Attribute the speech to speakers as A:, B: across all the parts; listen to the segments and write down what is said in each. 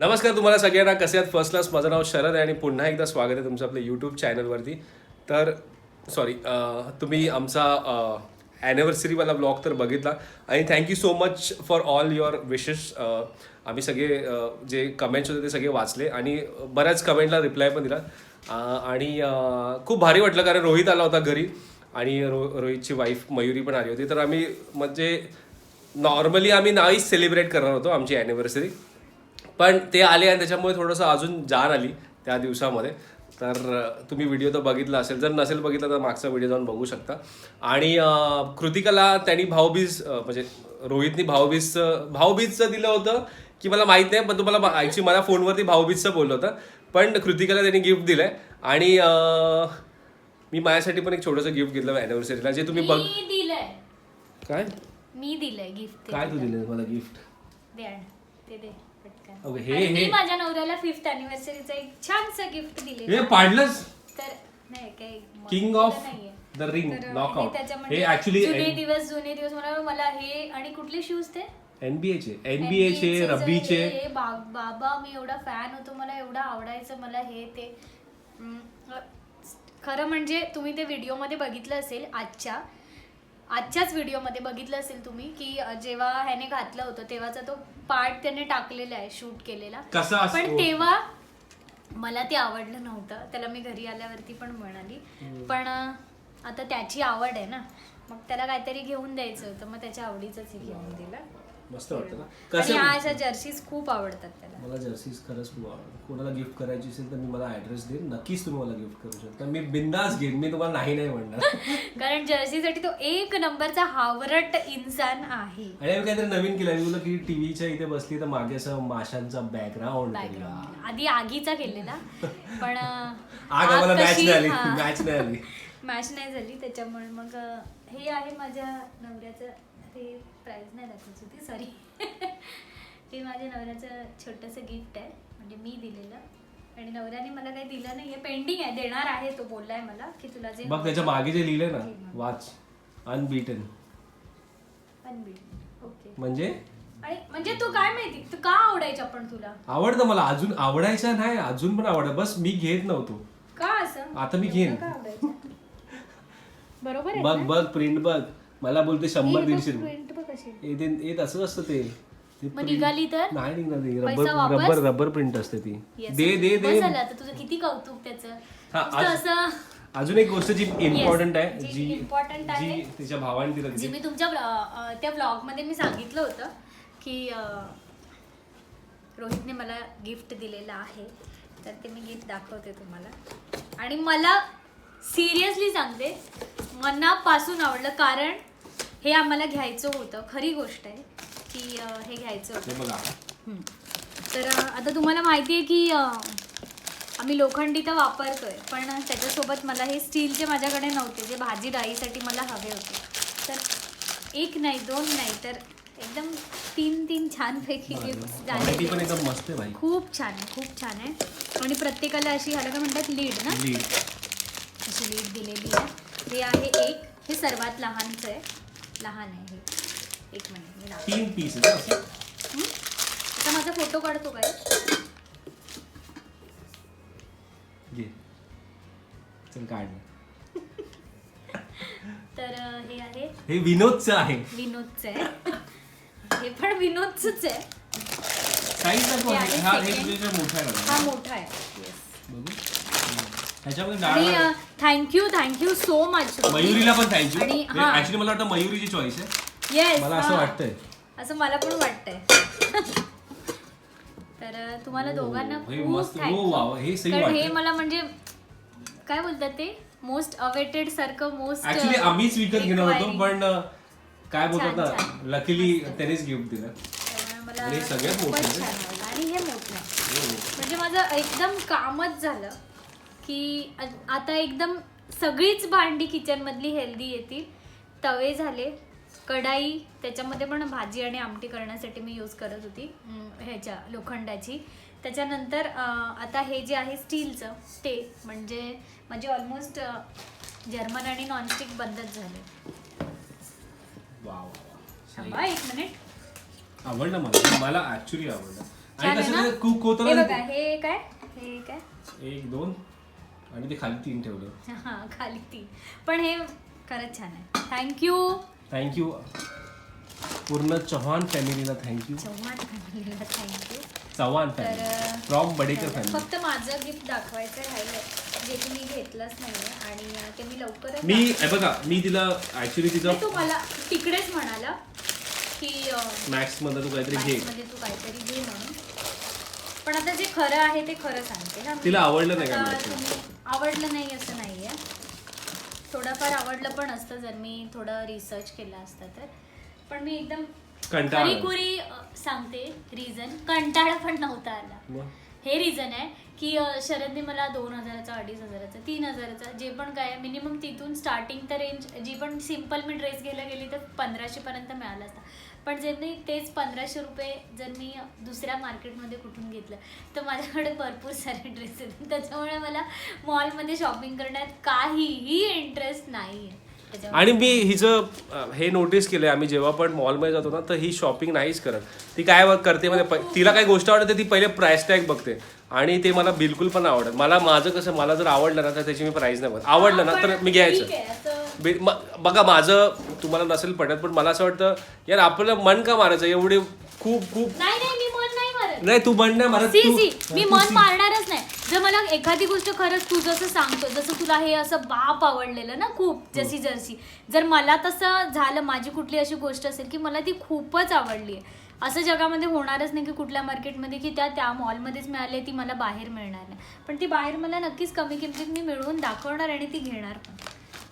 A: नमस्कार तुम्हाला सगळ्यांना. कसे आहात? फर्स्ट क्लास माझं नाव शरद आहे आणि पुन्हा एकदा स्वागत आहे तुमचं आपल्या यूट्यूब चॅनलवरती तर सॉरी तुम्ही आमचा ॲनिव्हर्सरीवाला ब्लॉग तर बघितला. आणि thank you so much for all your wishes आम्ही सगळे जे कमेंट्स होते ते सगळे वाचले आणि बऱ्याच कमेंटला रिप्लाय पण दिला. आणि खूप भारी वाटलं कारण रोहित आला होता घरी आणि रो रोहितची वाईफ मयुरी पण आली होती. तर आम्ही म्हणजे नॉर्मली आम्ही नाहीच सेलिब्रेट करणार होतो आमची ॲनिव्हर्सरी पण ते आले आणि त्याच्यामुळे थोडंसं अजून जान आली त्या दिवसामध्ये. तर तुम्ही व्हिडिओ तर बघितला असेल. जर नसेल बघितला तर मागचा व्हिडिओ जाऊन बघू शकता. आणि कृतिकाला त्यांनी भाऊबीज म्हणजे रोहितनी भाऊबीजचं भाऊबीजचं दिलं होतं की मला माहीत नाही पण तुम्हाला ॲक्च्युली मला फोनवरती भाऊबीजचं बोललं होतं. पण कृतिकाला त्यांनी गिफ्ट दिलंय. आणि अं, मी माझ्यासाठी पण एक छोटंसं गिफ्ट घेतलं ॲनिव्हर्सरीला जे तुम्ही बघ काय?
B: मी दिलंय गिफ्ट
A: काय तू दिलं मला गिफ्ट
B: दे.
A: हे-
B: आणि मी
A: हे-
B: माझ्या नवऱ्याला फिफ्थ अॅनिव्हर्सरीचं एक छानसं गिफ्ट दिले
A: हे पाडलंच
B: तर नाही काही मग
A: किंग ऑफ
B: नाहीये.
A: द रिंग
B: तर
A: नॉकआउट
B: हे त्याच्यामध्ये
A: हे ऍक्च्युली
B: जुने दिवस जुने दिवस मला मला हे आणि कुठले शूज ते?
A: एनबीएचे एनबीएचे
B: NBA चे.
A: रब्बीचे
B: हे बा- बाबा मी एवढा फॅन होतो मला एवढं आवडायचं मला हे ते. हम्म, खरं म्हणजे तुम्ही ते व्हिडिओमध्ये बघितलं असेल आजच्या. आजच्याच व्हिडिओमध्ये बघितलं असेल तुम्ही की अ, जेव्हा ह्याने घातलं होतं तेव्हाचा तो पार्ट त्याने टाकलेला आहे शूट केलेला.
A: कसा असतो?
B: पण तेव्हा मला ते आवडलं नव्हतं. त्याला मी घरी आल्यावरती पण म्हणाली. पण अ, आता त्याची आवड आहे ना. मग त्याला काहीतरी घेऊन द्यायचं होतं. मग त्याच्या आवडीचंच हे घेऊन दिलं.
A: मस्त वाटतं ना?
B: आणि
A: कसं
B: ह्या अशा जर्सीज खूप आवडतात त्याला.
A: मला जर्सीज खरंच खूप आवडतं कोणाला गिफ्ट करायची असेल तर मी मला ऍड्रेस देईन. नक्कीच तुम्ही मला गिफ्ट करू शकता. मी बिंदास घेईन. मी तुम्हाला नाही नाही म्हणणार.
B: कारण जर्सीसाठी तो एक नंबरचा हावरट इंसान आहे.
A: आणि आम्ही काहीतरी नवीन केलं. मी बोललो की टीव्हीच्या इथे बसली तर मागे असं माशांचा बॅकग्राऊंड केला
B: बॅकग्राऊंड आधी आगीचा केलेला पण अं,
A: आग आम्हाला मॅच
B: कशी-
A: नाही आली.
B: हा.
A: मॅच नाही आली.
B: मॅच नाही झाली. त्याच्यामुळे मग अं, हे आहे माझ्या नवऱ्याचं ते प्राईज नाही दाखवायची होती सॉरी हे माझ्या नवऱ्याचं छोटंसं गिफ्ट आहे म्हणजे मी दिलेलं. आणि नवऱ्याने मला काही दिलं नाहीये पेंडिंग आहे देणार आहे तो बोललाय मला की तुला जे
A: बघ त्याच्यामागे जे लिहिलंय ना वाच अनबीटन
B: ओके
A: म्हणजे?
B: आणि म्हणजे तू काय माहिती? तू का आवडायचं पण तुला?
A: आवडतं मला. अजून आवडायचं नाही अजून पण आवडत. बस मी घेत नव्हतो.
B: का असं?
A: आता मी घेईन.
B: बरोबर आहे
A: बघ बघ प्रिंट बघ. मला बोलते शंभर दीडशे रुपये. हे ते हे तसंच असतं ते. ते
B: मग
A: print-
B: निघाली तर?
A: नाही निघणार ती.
B: पैसा
A: रबर
B: वापस?
A: रबर रबर प्रिंट असते ती.
B: Yes.
A: दे दे
B: बस
A: दे
B: झालं. आता तुझं किती कौतुक त्याचं?
A: हा,
B: नुसतं
A: आज-
B: असं.
A: अजून एक गोष्ट जी इम्पॉर्टंट आहे
B: जी important आहे.
A: जी तिच्या भावाने तिला
B: जे
A: दिली
B: मी तुमच्या अं, त्या ब्लॉगमध्ये मी सांगितलं होतं की अं, रोहितने मला गिफ्ट दिलेलं आहे. तर ते मी गिफ्ट दाखवते तुम्हाला. आणि मला सिरियसली सांगते मनापासून आवडलं. कारण हे आम्हाला घ्यायचं होतं. खरी गोष्ट आहे की अं, हे घ्यायचं होतं.
A: हे बघा.
B: हम्म. तर अ, आता तुम्हाला माहिती आहे की अ, आम्ही लोखंडी तर वापरतोय पण त्याच्यासोबत मला हे स्टीलचे माझ्याकडे नव्हते. जे भाजी डाळीसाठी मला हवे होते. तर एक नाही दोन नाही तर एकदम तीन तीन छानपैकी गिफ्ट
A: क्वालिटी पण
B: झाले
A: एकदम मस्त आहे भाई.
B: खूप छान आहे खूप छान आहे. आणि प्रत्येकाला अशी ह्याला काय म्हणतात लीड ना?
A: लीड.
B: अशी लीड दिलेली आहे. हे आहे एक. हे सर्वात लहानचं आहे. लहान आहे एक मिनिट मी.
A: तीन पीस?
B: आता माझा फोटो काढतो काय
A: घे. चल काढ.
B: तर अ, हे आहे.
A: हे विनोदचं आहे.
B: विनोदचं आहे. हे पण विनोदच आहे.
A: साईज दाखव
B: हे आहे
A: हा हे
B: second.
A: तुझ्या मोठा आहे.
B: हा
A: बघा.
B: मोठा आहे.
A: बघू. ह्याच्यामध्ये
B: आणि
A: डाळ
B: thank you thank you so much
A: मयुरीला पण थँक्यू
B: आणि हा.
A: ऍक्च्युली मला वाटतं मयुरीची चॉईस आहे
B: येस
A: मला असं वाटतंय
B: असं मला पण वाटतंय तर अ, तुम्हाला
A: हो,
B: दोघांना
A: हे
B: खूप
A: मस्त. हो, हे सही
B: कारण हे
A: वाटतं.
B: मला म्हणजे काय बोलतात ते मोस्ट अवेटेड सारखं मोस्ट
A: ऍक्च्युली आम्हीच विकत घेणार होतो पण अं, काय बोलतात
B: छान,
A: ना
B: छान.
A: लकीली त्यानेच गिफ्ट दिलं
B: मला
A: आणि हे सगळ्यात मोठं
B: खूपच
A: आहे.
B: छान वाटलं. आणि हे मोठं
A: हो.
B: म्हणजे माझं एकदम कामच झालं की आता एकदम सगळीच भांडी किचन मधली हेल्दी येतील. तवे झाले कढाई त्याच्यामध्ये पण भाजी आणि आमटी करण्यासाठी मी यूज करत होती ह्याच्या लोखंडाची. त्याच्यानंतर आता हे जे आहे स्टीलचं ते म्हणजे म्हणजे ऑलमोस्ट जर्मन आणि नॉनस्टिक बंदच झाले. एक मिनिट
A: आवडलं मला. मला ऍक्च्युली आवडलं. कसं
B: हे हे काय? हे काय?
A: एक दोन. आणि ते खाली तीन ठेवले.
B: हा खाली ती पण हे खरंच छान आहे. थँक्यू
A: थँक्यू पूर्ण चव्हाण फॅमिलीला थँक्यू
B: चव्हाण फॅमिलीला थँक्यू
A: चव्हाण
B: तर
A: फॅमिली फ्रॉम बडेकर फॅमिली
B: फक्त माझं गिफ्ट दाखवायचं राहिलंय जे की मी घेतलंच नाहीये. आणि अं, ते मी लवकरच
A: मी हे बघा मी तिला ऍक्च्युली तिचं
B: दाखवेन. तो मला तिकडेच म्हणाला की अं,
A: मॅक्समध्ये तू काहीतरी घे.
B: मध्ये तू काहीतरी घे पण आता जे खरं आहे ते खरं सांगते ना मी.
A: तिला आवडलं नाही का
B: आता
A: Max?
B: तुम्ही- आवडलं नाही असं नाहीये थोडंफार आवडलं पण असतं जर मी थोडं रिसर्च केलं असतं तर पण मी एकदम
A: कंटाळा.
B: कुरी सांगते रिझन कंटाळा पण नव्हता आला
A: मग?
B: हे रिझन आहे की शरदने मला दोन हजाराचा अडीच हजाराचा तीन हजाराचा जे पण काय मिनिमम तिथून स्टार्टिंग तर रेंज जी पण सिंपल मी ड्रेस घ्यायला गेली तर पंधराशेपर्यंत मिळाला असता. पण जर मी तेच पंधराशे रुपये जर मी दुसऱ्या मार्केटमध्ये कुठून घेतलं तर माझ्याकडे भरपूर सारे ड्रेस आहेत. त्याच्यामुळे मला मॉलमध्ये शॉपिंग करण्यात काहीही इंटरेस्ट नाही आहे
A: आणि मी हिचं हे नोटीस केलंय आम्ही जेव्हा पण मॉलमध्ये जातो ना तर ही शॉपिंग नाहीच करत. ती काय करते म्हणजे तिला काही गोष्ट आवडते ती पहिले प्राइस टॅग बघते. आणि ते मला बिलकुल पण आवडत. मला माझं कसं मला जर आवडलं ना तर त्याची मी प्राइस नाही बघत. आवडलं ना तर मी घ्यायचं.
B: आहे,
A: बघा माझं तुम्हाला नसेल पटत पण मला असं वाटतं यार आपलं मन का मारायचं? एवढे खूप खूप
B: नाही
A: तू मन नाही मारत
B: मी मन मारणारच नाही जर मला एखादी गोष्ट खरंच तू जसं सांगतो जसं तुला हे असं बाप आवडलेलं ना खूप जशी जर्सी जर मला तसं झालं माझी कुठली अशी गोष्ट असेल की मला ती खूपच आवडली आहे. असं जगामध्ये होणारच नाही की कुठल्या मार्केटमध्ये की त्या त्या मॉलमध्येच मिळाली ती मला बाहेर मिळणार नाही. पण ती बाहेर मला नक्कीच कमी किमतीत मी मिळवून दाखवणार आणि ती घेणार पण.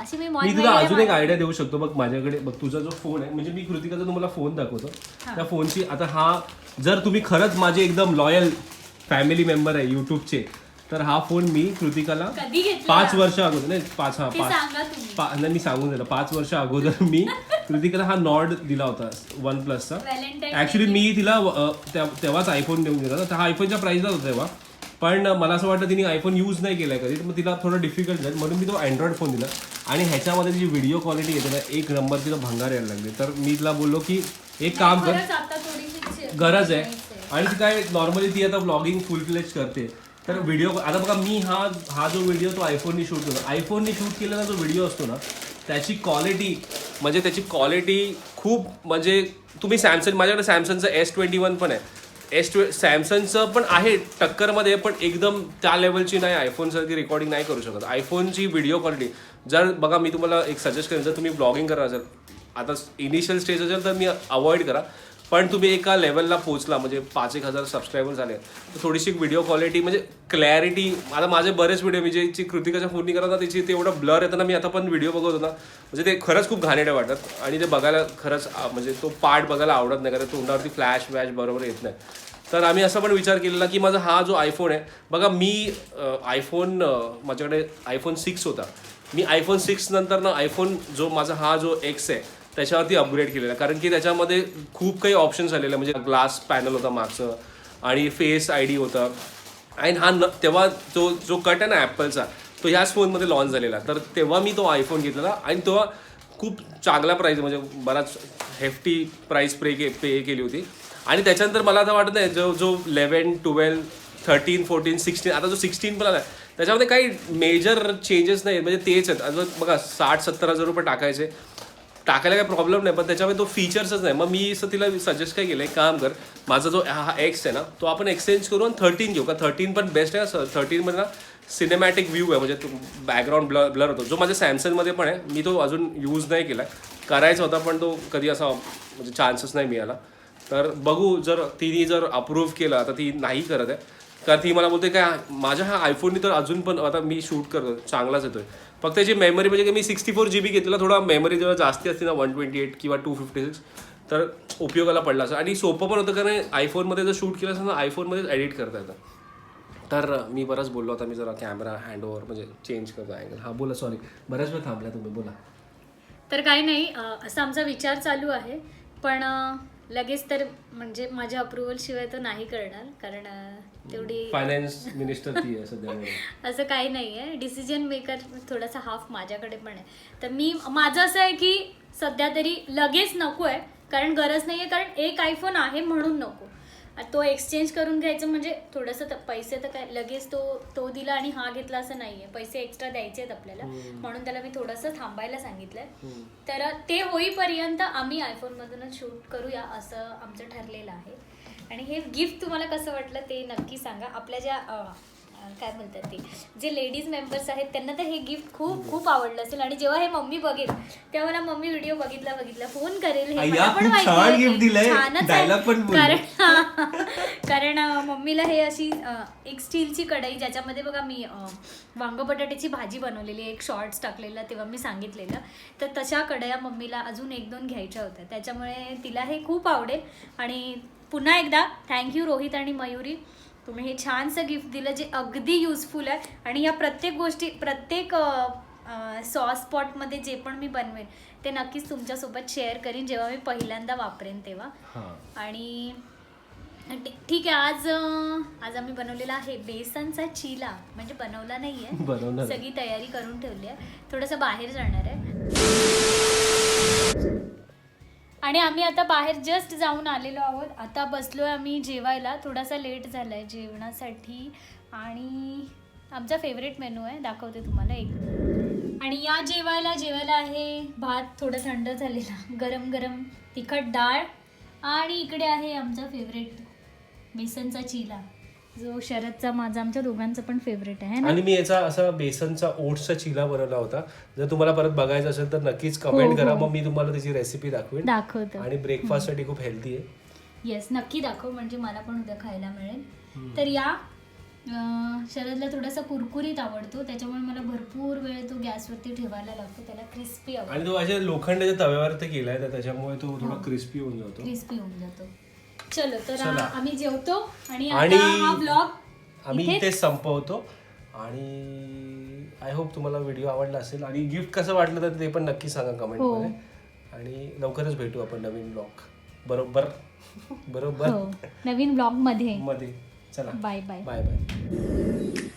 B: अशी मी
A: तुला अजून एक आयडिया देऊ शकतो. बघ माझ्याकडे बघ तुझा जो फोन आहे म्हणजे मी कृतिकाचा तुम्हाला फोन दाखवतो. त्या फोनची आता हा जर तुम्ही खरंच माझे एकदम लॉयल फॅमिली मेंबर आहे युट्यूबचे तर हा फोन मी कृतिकाला
B: कधी घेतला?
A: पाच वर्ष अगोदर नाही पाच हा
B: ते
A: पाच.
B: सांगा तुम्ही.
A: पा- नाही मी सांगून दिलं पाच वर्ष अगोदर मी कृतिकाला हा नॉड दिला होता वन प्लसचा ऍक्च्युली मी तिला अ, त्या- तेव्हाच आयफोन देऊन दिला होता. हा आयफोनच्या प्राइसला होता तेव्हा. पण मला असं वाटतं तिने आयफोन यूज नाही केलाय कधी. तर मग तिला थोडं डिफिकल्ट जाईल म्हणून मी तो अँड्रॉइड फोन दिला. आणि ह्याच्यामध्ये जी व्हिडिओ क्वालिटी येते ना एक नंबर तिला भंगार यायला लागली. तर मी तिला बोललो की एक काम कर.
B: खरंच आता थोडीशी
A: गरज आहे. आणि ती काय नॉर्मली ती आता ब्लॉगिंग फुल फ्लेज करते. तर व्हिडिओ आता बघा मी हा हा जो व्हिडिओ तो आयफोननी शूट करतो आयफोननी शूट केलेला जो व्हिडिओ असतो ना त्याची क्वालिटी म्हणजे त्याची क्वालिटी खूप म्हणजे तुम्ही सॅमसंग माझ्याकडे सॅमसंगचं एस ट्वेंटी वन पण आहे. एस ट्वे सॅमसंगचं पण आहे टक्करमध्ये पण एकदम त्या लेवलची नाही आयफोनसारखी रेकॉर्डिंग नाही करू शकत. आयफोनची व्हिडिओ क्वालिटी जर बघा मी तुम्हाला एक सजेस्ट करेन जर तुम्ही ब्लॉगिंग करत असाल आता इनिशियल स्टेज असेल तर मी अवॉइड करा. पण तुम्ही एका लेवलला पोहोचला म्हणजे पाच एक हजार सबस्क्रायबर झाले. तर थोडीशी व्हिडिओ क्वालिटी म्हणजे क्लॅरिटी आता माझे बरेच व्हिडिओ मी जे कृतिकाच्या फोननी करत ना त्याची ते एवढं ब्लर येतं ना मी आता पण व्हिडिओ बघत होता म्हणजे ते खरंच खूप घाणेरडे वाटतात आणि ते बघायला खरंच म्हणजे तो पार्ट बघायला आवडत नाही कारण तोंडावरती फ्लॅश वॅश बरोबर येत नाही. तर आम्ही असा पण विचार केलेला की माझा हा जो आयफोन आहे बघा मी आयफोन माझ्याकडे आयफोन सिक्स होता. मी आयफोन सिक्स नंतर ना आयफोन जो माझा हा जो एक्स आहे त्याच्यावरती अपग्रेड केलेला कारण की त्याच्यामध्ये खूप काही ऑप्शन्स आलेले म्हणजे ग्लास पॅनल होता मागचं आणि फेस आय डी होता. आणि हा न तेव्हा जो जो कट आहे ना ॲपलचा तो ह्याच फोनमध्ये लॉन्च झालेला. तर तेव्हा मी तो आयफोन घेतलेला आणि तेव्हा खूप चांगला प्राईस म्हणजे बराच हेफ्टी प्राईस पे के पे केली होती. आणि त्याच्यानंतर मला आता वाटत नाही जो जो eleven twelve thirteen fourteen sixteen आता जो सिक्स्टीन पण आला त्याच्यामध्ये काही मेजर चेंजेस नाही म्हणजे तेच आहेत. बघा साठ सत्तर हजार रुपये टाकायचे. टाकायला काही प्रॉब्लेम नाही पण त्याच्यामध्ये तो फीचर्सच नाही. मग मी असं तिला सजेस्ट काय केलं एक काम कर. माझा जो हा एक्स आहे ना तो आपण एक्सचेंज करून थर्टीन घेऊ. का थर्टीन पण बेस्ट आहे सर थर्टीनमध्ये ना सिनेमॅटिक व्ह्यू आहे. म्हणजे बॅकग्राऊंड ब्लर ब्लर होतो. जो माझ्या सॅमसंगमध्ये पण आहे मी तो अजून यूज नाही केला. करायचा होता पण तो कधी असा म्हणजे चान्सच नाही मिळाला. तर बघू जर तिने जर अप्रूव्ह केलं तर ती नाही करत आहे. कारण ती मला बोलते काय माझ्या हा आयफोननी तर अजून पण आता मी शूट करतो चांगलाच येतोय. फक्त त्याची मेमरी म्हणजे की मी सिक्स्टी फोर जी बी घेतलेला थोडा मेमरी जेव्हा जास्ती असते ना वन ट्वेंटी एट किंवा टू फिफ्टी सिक्स तर उपयोगाला पडला असं. आणि सोपं पण होतं कारण आयफोनमध्ये जर शूट केलं असेल ना आयफोनमध्येच एडिट करता येतं. तर मी बरंच बोललो आता मी जरा कॅमेरा हँड ओव्हर म्हणजे चेंज करतो अँगल हा बोला सॉरी बऱ्याच वेळ थांबला तुम्ही बोला.
B: तर काही नाही असा आमचा विचार चालू आहे. पण लगेच तर म्हणजे माझ्या अप्रुव्हल शिवाय तो नाही करणार कारण तेवढी
A: फायनान्स मिनिस्टर ती आहे सध्या म्हणून.
B: असं काही नाही आहे. डिसिजन मेकर थोडासा हाफ माझ्याकडे पण आहे. तर मी माझं असं आहे की सध्या तरी लगेच नको आहे कारण गरज नाही आहे कारण एक आयफोन आहे म्हणून नको. तो एक्सचेंज करून घ्यायचं म्हणजे थोडंसं पैसे तर काय लगेच तो तो दिला आणि हा घेतला असं नाहीये. पैसे एक्स्ट्रा द्यायचे आहेत आपल्याला. म्हणून त्याला मी थोडंसं थांबायला सांगितलंय. तर ते होईपर्यंत आम्ही आयफोनमधूनच शूट करूया असं आमचं ठरलेलं आहे. आणि हे गिफ्ट तुम्हाला कसं वाटलं ते नक्की सांगा. आपल्या ज्या काय बोलतात ते? जे लेडीज मेंबर्स आहेत त्यांना तर हे गिफ्ट खूप खूप आवडलं असेल. आणि जेव्हा हे मम्मी बघेल तेव्हा मला मम्मी व्हिडिओ बघितला बघितला फोन करेल. हे मला पण माहिती आहे. छानच आहे. कारण कारण अं, मम्मीला हे अशी अं, एक स्टीलची कढई ज्याच्यामध्ये बघा मी अं, वांग बटाट्याची भाजी बनवलेली एक शॉर्ट्स टाकलेला तेव्हा मी सांगितलेलं. तर तशा कढया मम्मीला अजून एक दोन घ्यायच्या होत्या. त्याच्यामुळे तिला हे खूप आवडेल. आणि पुन्हा एकदा थँक्यू रोहित आणि मयुरी. तुम्ही हे छानसं गिफ्ट दिलं जे अगदी युजफुल आहे. आणि या प्रत्येक गोष्टी प्रत्येक सॉस स्पॉटमध्ये जे पण मी बनवेन ते नक्कीच तुमच्यासोबत शेअर करीन जेव्हा मी पहिल्यांदा वापरेन तेव्हा. आणि ठीक आहे आज आज आम्ही बनवलेला आहे बेसनचा चिला. म्हणजे बनवला नाहीये.
A: बनवणार आहे.
B: सगळी तयारी करून ठेवली आहे. थोडंसं बाहेर जाणार आहे. आणि आम्ही आता बाहेर जस्ट जाऊन आलेलो आहोत. आता बसलो आहे आम्ही जेवायला. थोडासा लेट झाला आहे जेवणासाठी. आणि आमचा फेवरेट मेनू आहे. दाखवते तुम्हाला एक. आणि या जेवायला जेवायला आहे. भात थोडं थंड झालेला. गरम गरम तिखट डाळ. आणि इकडे आहे आमचा फेवरेट बेसनचा चिला. जो शरदचा माझा आमच्या दोघांचा पण फेवरेट आहे
A: आणि मी याचा असा बेसनचा ओट्सचा चिला बनवला होता. जर तुम्हाला परत बघायचा असेल तर नक्कीच
B: हो,
A: कमेंट करा.
B: हो.
A: मग मी तुम्हाला त्याची रेसिपी दाखवेन.
B: दाखवतो.
A: आणि ब्रेकफास्टसाठी खूप हेल्दी आहे.
B: येस नक्की दाखव. म्हणजे मला पण उद्या खायला मिळेल. तर या शरदला थोडासा कुरकुरीत आवडतो. त्याच्यामुळे मला भरपूर वेळ तो गॅसवरती ठेवायला लागतो. त्याला क्रिस्पी आवडतो.
A: आणि तो अशा लोखंडाच्या तव्यावर ते केलाय तर त्याच्यामुळे तो थोडा क्रिस्पी होऊन जातो.
B: क्रिस्पी होऊन जातो. चलो तर
A: चला.
B: आम्ही जेवतो आणि हा ब्लॉग
A: आम्ही इथेच संपवतो. आणि आय होप तुम्हाला व्हिडिओ आवडला असेल. आणि गिफ्ट कसं वाटलं तर ते पण नक्की सांगा कमेंट
B: हो.
A: मध्ये आणि लवकरच भेटू आपण नवीन ब्लॉग बरोबर? बरोबर?
B: हो नवीन ब्लॉगमध्ये.
A: मध्ये. चला.
B: Bye bye
A: bye bye